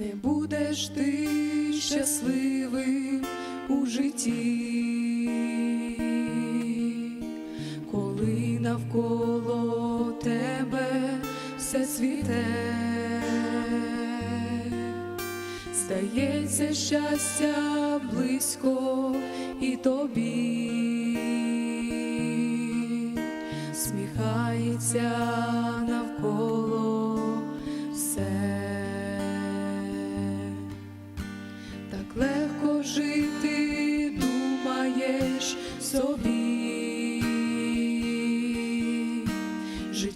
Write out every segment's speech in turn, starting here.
не будеш ти щасливим у житті, коли навколо тебе все цвіте, здається, щастя близько і тобі, сміхається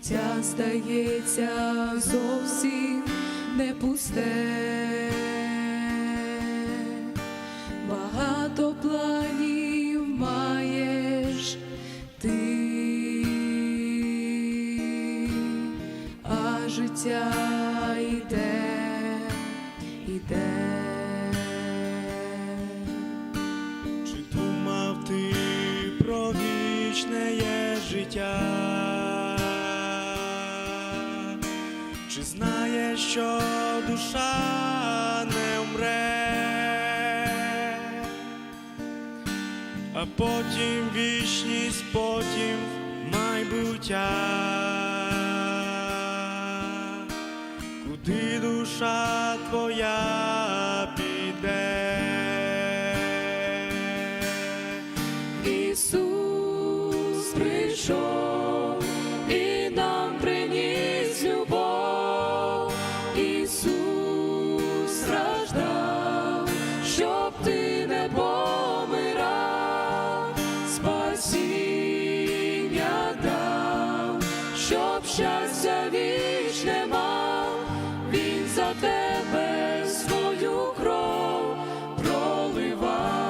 життя здається зовсім не пусте, багато планів маєш ти, а життя йде, йде. Чи думав ти про вічне життя? Чи знаєш, що душа не вмре, а потім вічність, потім майбуття, куди душа твоя піде? Ісус прийшов щоб щастя вічне мав, Він за тебе свою кров проливав.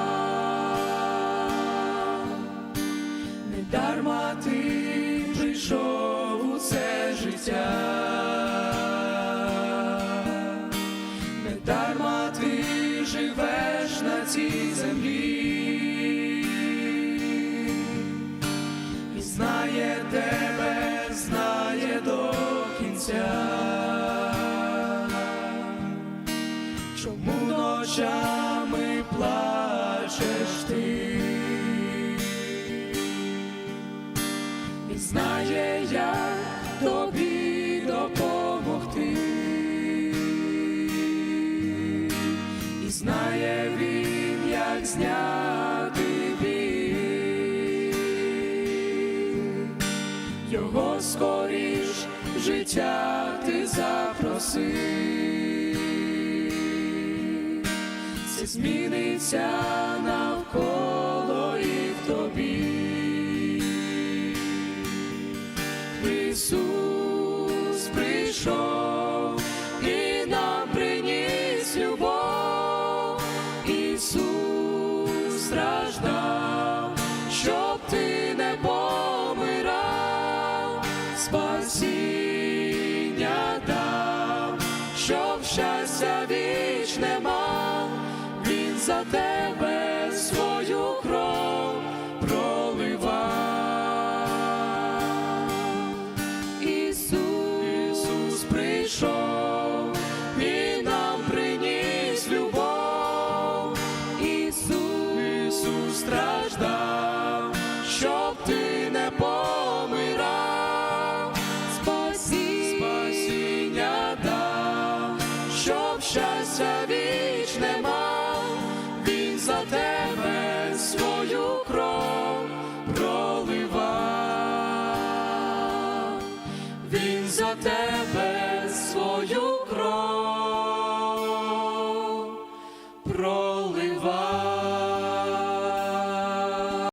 Не ти прийшов у це життя, не дарма ти живеш на цій Чому ночами плачеш ти? Він знає, як тобі допомогти, і знає він, як зняти біль. Його скоріш життя ти запроси, зміниться навколо і в тобі. Ісус прийшов і нам приніс любов, Ісус страждав, щоб ти не помирав, спасіння дав, щоб щастя вічне мав, за тебе свою